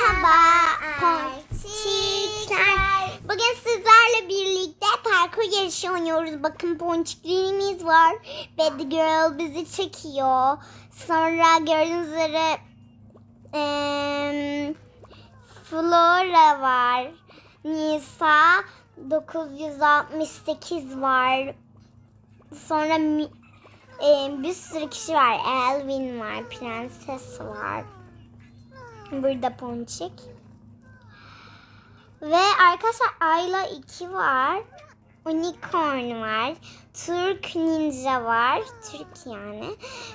Merhaba ponçikler. Bugün sizlerle birlikte parkur yarışı oynuyoruz. Bakın ponçiklerimiz var. Bad Girl bizi çekiyor. Sonra gördüğünüz üzere em, Flora var. Nisa 968 var. Sonra em, bir sürü kişi var. Elvin var. Prenses var. Burada Ponçik. Ve arkadaşlar Ayla 2 var. Unicorn var. Türk Ninja var. Türk yani.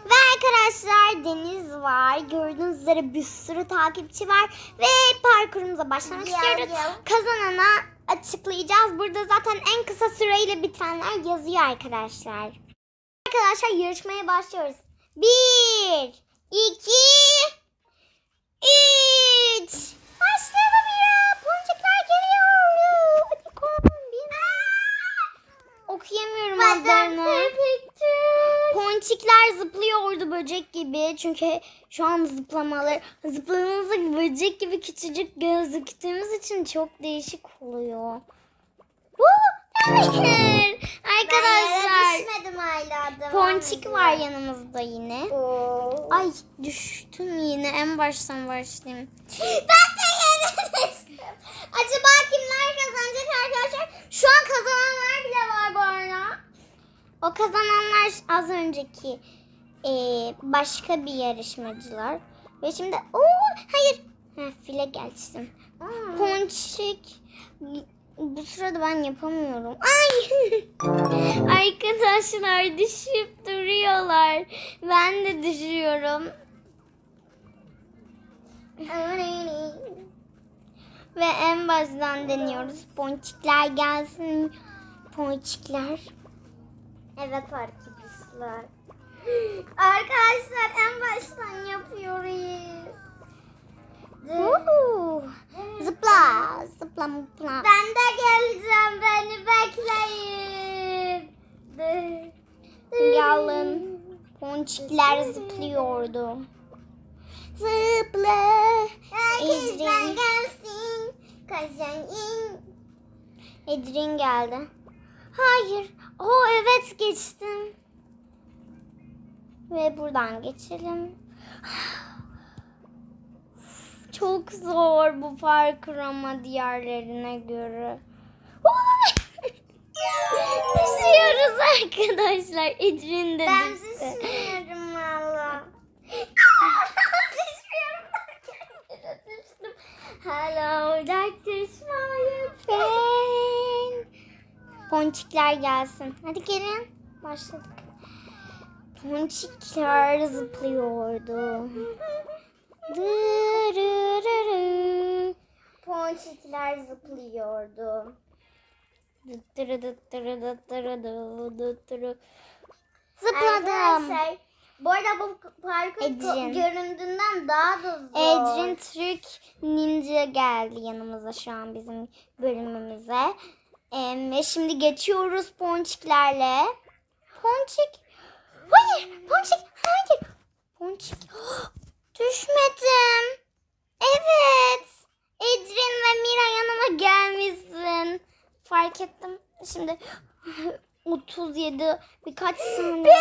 Ve arkadaşlar Deniz var. Gördüğünüz üzere bir sürü takipçi var. Ve parkurumuza başlamak Yav istiyoruz. yav. Kazanana açıklayacağız. Burada zaten en kısa süreyle bitenler yazıyor arkadaşlar. Arkadaşlar yarışmaya başlıyoruz. Bir, iki, üç. Başlayalım ya. Poncuklar geliyor. Hadi kombin. Okuyamıyorum adlarını. Ponçikler zıplıyordu böcek gibi. Çünkü şu an zıplamaları zıpladığımızda böcek gibi küçücük gözüktüğümüz için çok değişik oluyor. Woo! Hayır. Arkadaşlar. düşmedim hala. Ponçik var yanımızda yine. Oo. Ay düştüm yine. En baştan başlayayım. Ben de yere düştüm. Acaba kimler kazanacak arkadaşlar? Şu an kazananlar bile var bu arada. O kazananlar az önceki eee, başka bir yarışmacılar. Ve şimdi o hayır. Ha, file geçtim. Hmm. Ponçik. Bu sırada ben yapamıyorum. Ay. Arkadaşlar düşüp duruyorlar. Ben de düşüyorum. Ve en baştan deniyoruz. Ponçikler gelsin. Ponçikler. Evet arkadaşlar. Arkadaşlar en baştan yapıyoruz. Woo! Zıpla, zıpla, zıpla. Ben de geleceğim. Beni bekleyin. Yalın. Ponçikler zıplıyordu. Zıpla. Herkes Ecrin. ben gelsin. Kazanayım. Edrin geldi. Hayır. O evet geçtim. Ve buradan geçelim. Çok zor bu parkur ama diğerlerine göre. Düşüyoruz arkadaşlar. Edrin de Ben düşmüyorum valla. Düşmüyorum. Düştüm. Hello friend. Ponçikler gelsin. Hadi gelin. Başladık. Ponçikler zıplıyordu. Dırırırı. Ponçikler zıplıyordu. Dıttırı dıttırı dıttırı dı dıttırı. Zıpladım. Arkadaşlar bu arada bu parkur göründüğünden daha da zor. Edrin Türk Ninja geldi yanımıza şu an bizim bölümümüze. Em, ve şimdi geçiyoruz ponçiklerle. Ponçik. Hayır. Ponçik. Hayır. Ponçik. Düşmedim. Evet. Edrin ve Mira yanıma gelmişsin. Fark ettim. Şimdi 37 birkaç saniye.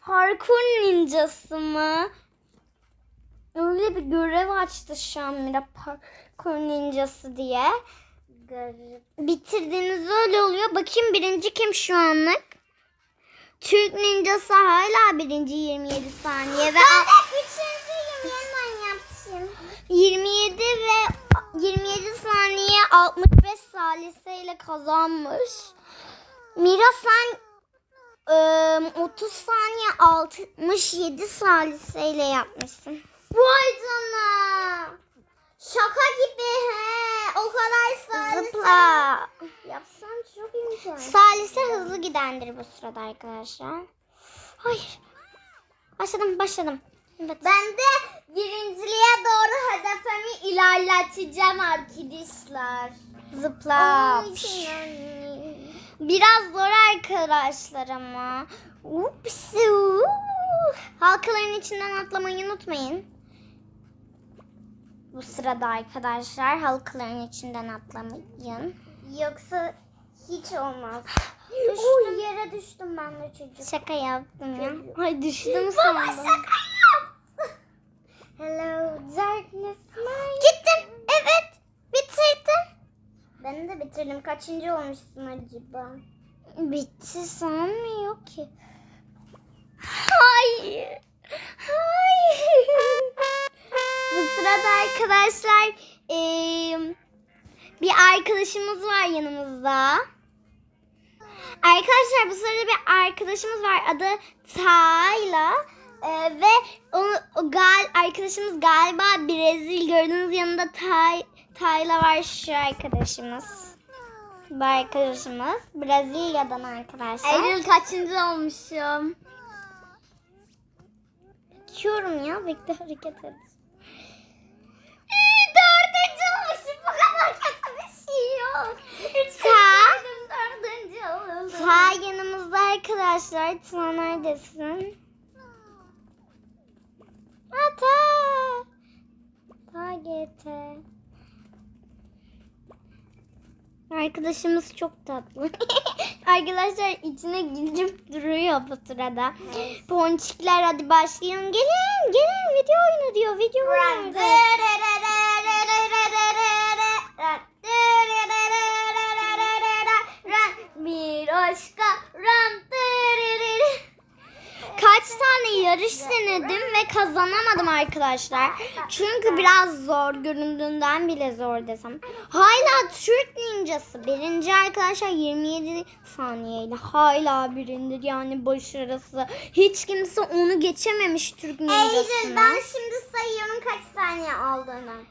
Parkur ninjası mı? Öyle bir görev açtı şu an Mira parkur ninjası diye. Garip. Bitirdiğiniz öyle oluyor. Bakayım birinci kim şu anlık? Türk ninjası hala birinci 27 saniye ve Ben üçüncüyüm hemen yaptım. 27 ve 27 saniye 65 saliseyle kazanmış. Mira sen ıı, 30 saniye 67 saliseyle yapmışsın. Vay canına. Şaka gibi he. O kadar salise. Zıpla. Yapsam çok imkan. Salise hızlı gidendir bu sırada arkadaşlar. Hayır. Başladım başladım. Evet. Ben de birinciliğe doğru hedefimi ilerleteceğim arkadaşlar. Zıpla. Biraz zor arkadaşlar ama. Ups. uh. halkaların içinden atlamayı unutmayın. Bu sırada arkadaşlar halkaların içinden atlamayın. Yoksa hiç olmaz. Düştüm. Düştüm. yere düştüm ben de çocuk. Şaka yaptım ya. Ay düştüm Baba sandım. şaka yap. Hello darkness my... Gittim. Evet. Bitirdim. Ben de bitirdim. Kaçıncı olmuşsun acaba? Bitti sanmıyor ki. Hayır. Hayır. Bu sırada arkadaşlar eee, bir arkadaşımız var yanımızda. Arkadaşlar bu sırada bir arkadaşımız var adı Tayla. Eee, ve o, o gal arkadaşımız galiba Brezilya gördüğünüz yanında Tay Tayla var şu arkadaşımız. Bu arkadaşımız Brezilya'dan arkadaşlar. Eylül kaçıncı olmuşum? Bakıyorum ya bekle hareket et. Dördüncü olmuşum. Bu kadar kötü bir şey yok. Ta, Dördüncü oldum. ta yanımızda arkadaşlar. Ta neredesin? Ha ta. Ta GT. Arkadaşımız çok tatlı. Arkadaşlar içine gidip duruyor bu sırada. Ponçikler hadi başlayalım. Gelin gelin video oyunu diyor. Video oyunu. Miroşka ram Kaç tane yarış denedim ve kazanamadım arkadaşlar. Çünkü biraz zor göründüğünden bile zor desem. Hala Türk ninjası birinci arkadaşlar 27 saniyeyle hala birindir yani başarısı. Hiç kimse onu geçememiş Türk ninjasını. Eylül ben şimdi sayıyorum kaç saniye olduğunu.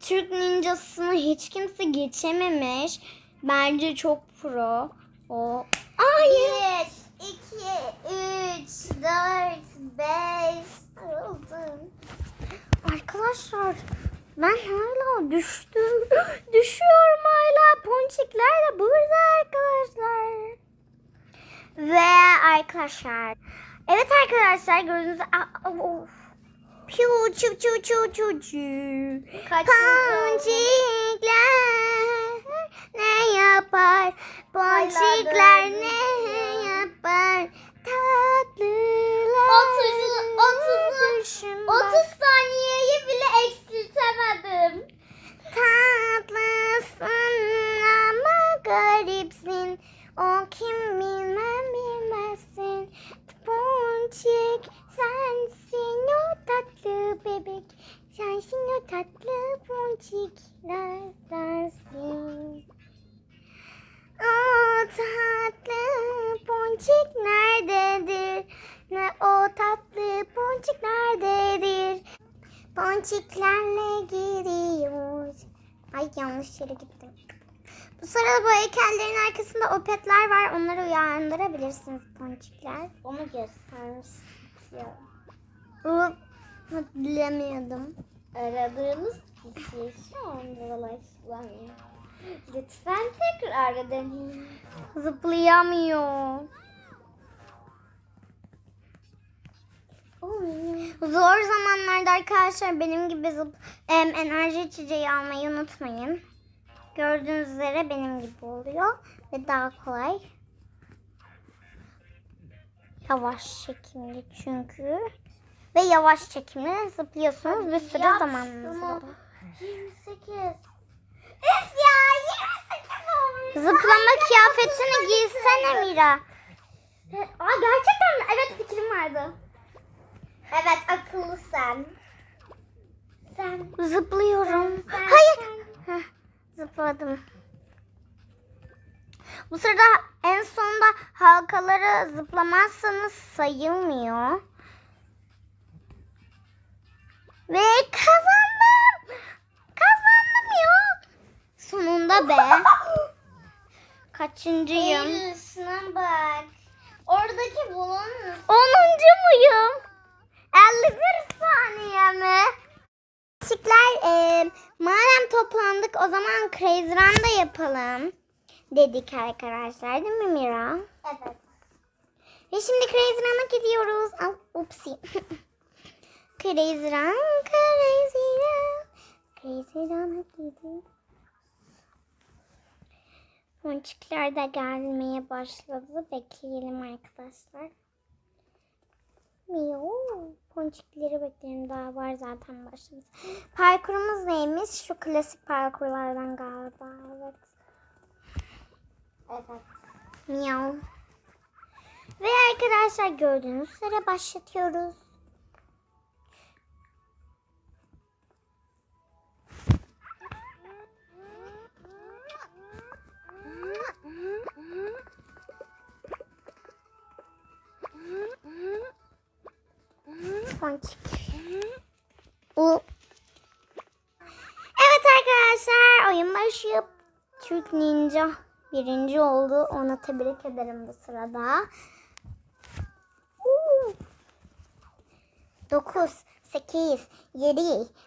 Türk ninjasını hiç kimse geçememiş. Bence çok pro. O. Hayır. 1, 2, 3, 4, 5. Yoruldum. Arkadaşlar ben hala düştüm. Düşüyorum hala. Ponçikler de burada arkadaşlar. Ve arkadaşlar. Evet arkadaşlar gördüğünüz Aa, of. Piu çu çu çu çu çu. Ponçikler ne yapar? Ponçikler ne yapar? Tatlılar. Otuz- otuz- düşün 30 bak. saniyeyi bile eksiltemedim. Tatlısın ama garipsin. O kim bilmem bilmezsin. Ponçik sensin o tatlı bebek. Sensin o tatlı ponçiklerdensin. O tatlı ponçik nerededir? Ne o tatlı ponçik nerededir? Ponçiklerle gidiyoruz. Ay yanlış yere gittim. Bu sırada bu heykellerin arkasında opetler var. Onları uyandırabilirsiniz ponçikler. Onu göstermiş. Bilemiyordum. Aradığınız kişi şu anda ulaşılamıyor. Lütfen tekrar deneyin. Zıplayamıyor. Zor zamanlarda arkadaşlar benim gibi zıp em, enerji içeceği almayı unutmayın. Gördüğünüz üzere benim gibi oluyor ve daha kolay. Yavaş çekimli çünkü. Ve yavaş çekimli zıplıyorsunuz bir süre Yap zamanınız oluyor. 28. Üf ya 28 olmuş. Zıplama kıyafetini giysene Mira. Aa gerçekten mi? Evet fikrim vardı. Evet akıllı sen. Sen. Zıplıyorum. Sen- Hayır. Heh, zıpladım. Bu sırada en sonda halkaları zıplamazsanız sayılmıyor. Ve kazandım. Kazandım ya. Sonunda be. Kaçıncıyım? Eylül şuna bak. Oradaki balon Onuncu muyum? 51 saniye mi? Çiftler e, madem toplandık o zaman Crazy Run da yapalım dedik arkadaşlar değil mi Mira? Evet. Ve şimdi Crazy Run'a gidiyoruz. Al. Upsi. crazy run, crazy run. Crazy run, crazy Ponçikler de gelmeye başladı. Bekleyelim arkadaşlar. Miyo. Ponçikleri bekleyelim. Daha var zaten başımız. Parkurumuz neymiş? Şu klasik parkurlardan galiba. Evet. Evet. Miyav. Ve arkadaşlar gördüğünüz üzere başlatıyoruz. Ponçik. U. Evet arkadaşlar oyun başlıyor. Türk Ninja birinci oldu. Ona tebrik ederim bu sırada. 9, 8, 7,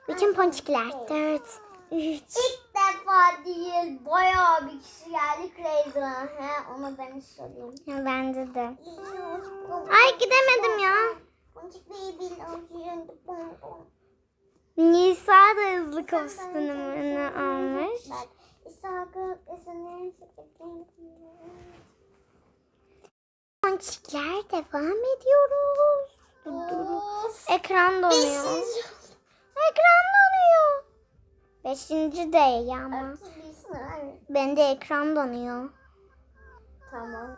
bütün ponçikler. 4, 3. İlk defa değil bayağı bir kişi geldi Crazy. He onu demiş olayım. Bence de. Ay gidemedim ya. Nisa da hızlı kostümünü almış. Ponçikler devam ediyoruz. Of. Ekran donuyor. Beşinci. Ekran donuyor. Beşinci ama. Artı bilsin abi. Bende ekran donuyor. Tamam.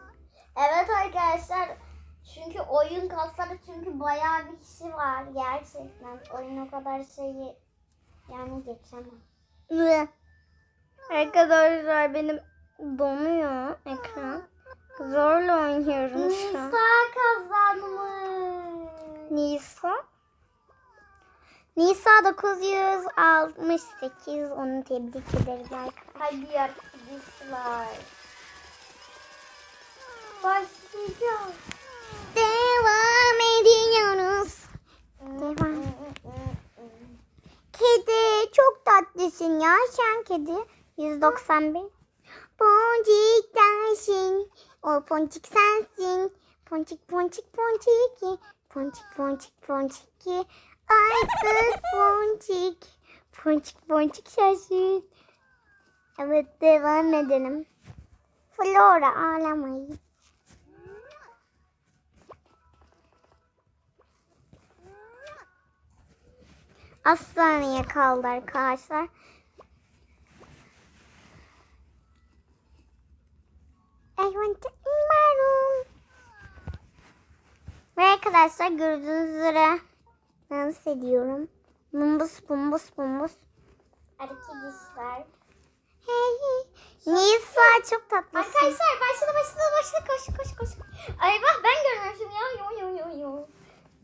Evet arkadaşlar. Çünkü oyun kasları çünkü bayağı bir kişi var gerçekten. Oyun o kadar şeyi yani geçemem. Arkadaşlar benim donuyor ekran. Zorla oynuyorum şu an. Nisa kazanmış. Nisa. Nisa 968 onu tebrik ederiz arkadaşlar. Hadi arkadaşlar. Başlayacağız. Devam ediyoruz. Devam. Kedi çok tatlısın ya sen kedi. 191. Poncik sensin. O ponçik sensin. Ponçik ponçik ponçiki. Ponçik ponçik ponçiki. Ay kız ponçik. Ponçik ponçik sensin. Evet devam edelim. Flora ağlamayın. Az saniye kaldı arkadaşlar. I want to in my room. Ve arkadaşlar gördüğünüz üzere dans ediyorum. Bumbus bumbus bumbus. Arkadaşlar. Hey hey. Nisa çok tatlısın. Arkadaşlar başladı başladı başladı koş koş koş. Ay bak ben görmemişim ya. Yo yo yo yo.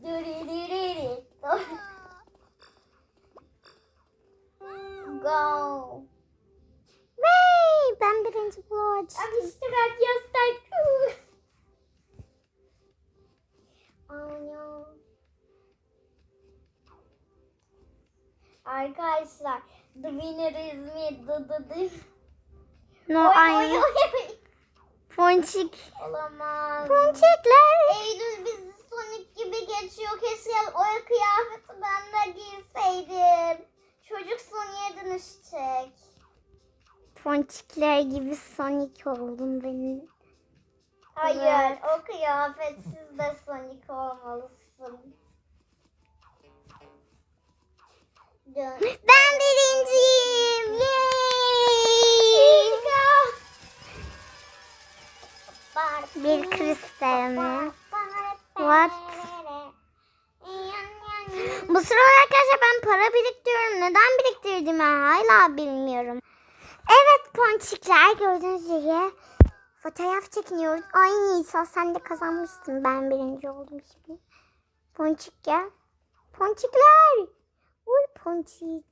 Dürü dürü dürü. Go. Hey, ben birinci bloğu açtım. Oh no. Arkadaşlar, the winner is me. The the the. No oy, aynı. oy, oy. Ponçik. Olamaz. Ponçikler. Eylül bizi Sonic gibi geçiyor. Keşke o kıyafeti ben de giyseydim. Çocuk Sonic'e dönüşecek. Ponçikler gibi Sonic oldum benim. Hayır, Evet. o kıyafetsiz de Sonic olmalısın. Dön. Ben birinciyim. Yay! Bir kristal mi? What? Bu sırada arkadaşlar ben para biriktiriyorum. Neden biriktirdiğimi hala bilmiyorum. Evet ponçikler gördüğünüz gibi fotoğraf çekiniyoruz. Ay Nisa sen de kazanmışsın. Ben birinci oldum şimdi. Ponçik gel. Ponçikler. Uy ponçik.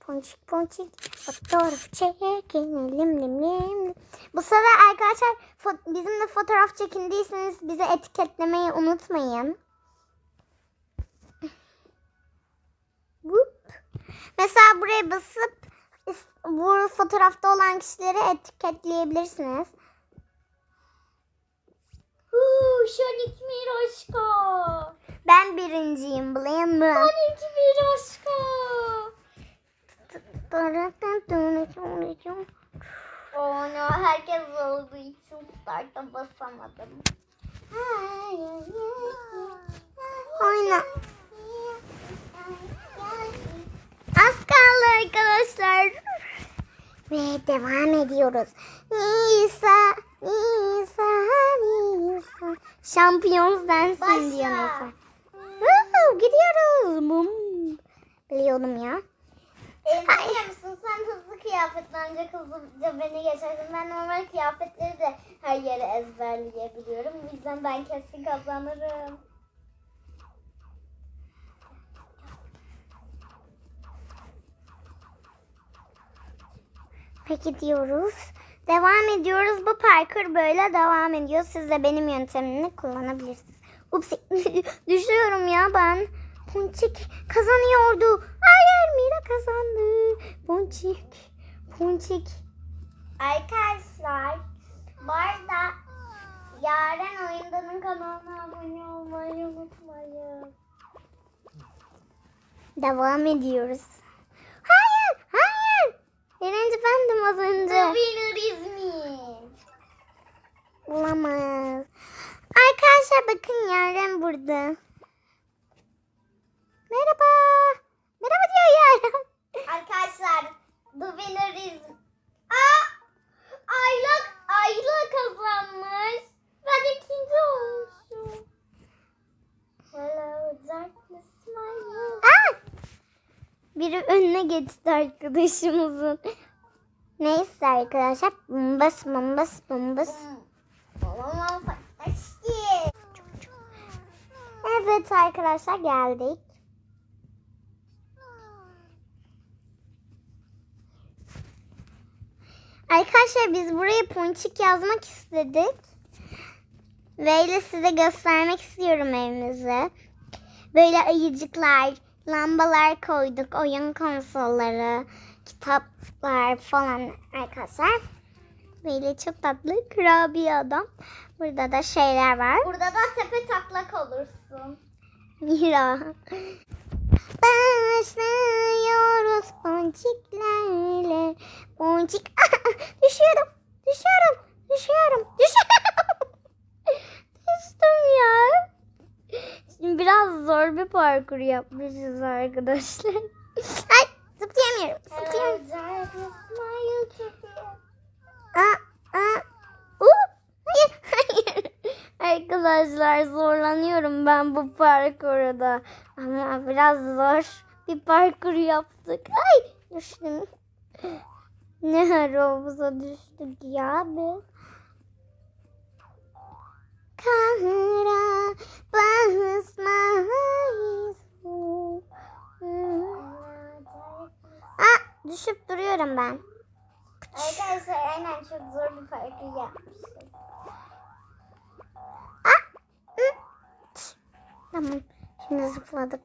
Ponçik ponçik. Fotoğraf çekinelim lim lim. Bu sırada arkadaşlar fo- bizimle fotoğraf çekindiyseniz bizi etiketlemeyi unutmayın. Mesela buraya basıp bu fotoğrafta olan kişileri etiketleyebilirsiniz. Huu, Sonic Miroşko. Blay'ciyim. Blay'ım ben. Onunki bir başka. Oh no, herkes olduğu için start'a basamadım. Oyna. Az kaldı arkadaşlar. Ve devam ediyoruz. Nisa, Nisa, Nisa. Şampiyonuz densin Başla. diyor Nisa. Gidiyoruz. Bum. Biliyordum ya. E, biliyor musun sen hızlı kıyafetlenince hızlıca beni geçersin. Ben normal kıyafetleri de her yere ezberleyebiliyorum. O yüzden ben kesin kazanırım. Peki diyoruz. Devam ediyoruz. Bu parkur böyle devam ediyor. Siz de benim yöntemimi kullanabilirsiniz. Ups düşüyorum ya ben. Ponçik kazanıyordu. Hayır Mira kazandı. Ponçik. Ponçik. Arkadaşlar bu arada Yaren Oyundan'ın kanalına abone olmayı unutmayın. Devam ediyoruz. Birinci bendim az The önce. winner is me. Olamaz. Arkadaşlar bakın Yaren burada. Merhaba. Merhaba diyor Yaren. Arkadaşlar the winner is... Aa! Ayla, Ayla kazanmış. Ben ikinci olmuşum. Hello darkness my love. Aa! Biri önüne geçti arkadaşımızın. Neyse arkadaşlar. Bombas. Olamam fantastik. Evet arkadaşlar geldik. Arkadaşlar biz buraya ponçik yazmak istedik. Böyle size göstermek istiyorum evimizi. Böyle ayıcıklar, lambalar koyduk, oyun konsolları, kitaplar falan arkadaşlar. Böyle çok tatlı kurabiye adam. Burada da şeyler var. Burada da tepe taklak olursun. Mira. Başlıyoruz ponçiklerle. Ponçik. düşüyorum. Düşüyorum. Düşüyorum. Düşüyorum. Düştüm ya. Şimdi biraz zor bir parkur yapmışız arkadaşlar. Ay zıplayamıyorum. Zıplayamıyorum. Aa, aa. Uh, hayır, hayır. Arkadaşlar zorlanıyorum ben bu parkurda. Ama biraz zor bir parkur yaptık. Ay düştüm. Ne havuza düştük ya be. Kahra basmayız. Aa, düşüp duruyorum ben. Arkadaşlar aynen çok zor bir parkur yapmışız. Tamam. Şimdi zıpladık.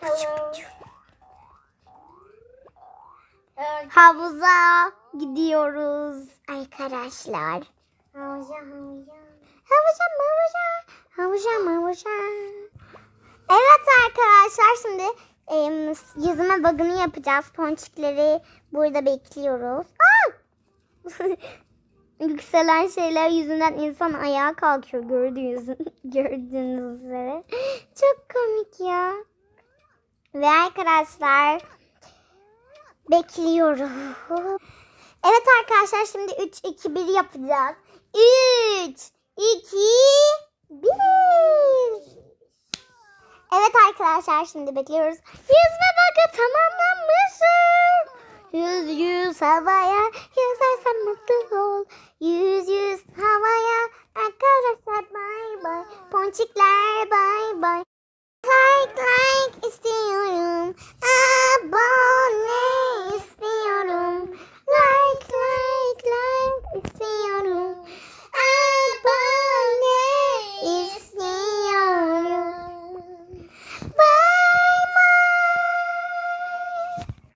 Hello. Havuza gidiyoruz arkadaşlar. Havuza havuza. Havuza havuza. Havuza havuza. Evet arkadaşlar şimdi em, yüzme bagını yapacağız. Ponçikleri burada bekliyoruz. Aa! Yükselen şeyler yüzünden insan ayağa kalkıyor gördüğünüz, gördüğünüz üzere. Çok komik ya. Ve arkadaşlar bekliyoruz. Evet arkadaşlar şimdi 3 2 1 yapacağız. 3 iki, bir. Evet arkadaşlar şimdi bekliyoruz. Yüzme bakı tamamlanmışsın. Yüz yüz havaya yüzersen mutlu ol. Yüz yüz havaya arkadaşlar bay bay. Ponçikler bay bay. Like like istiyorum. Abone.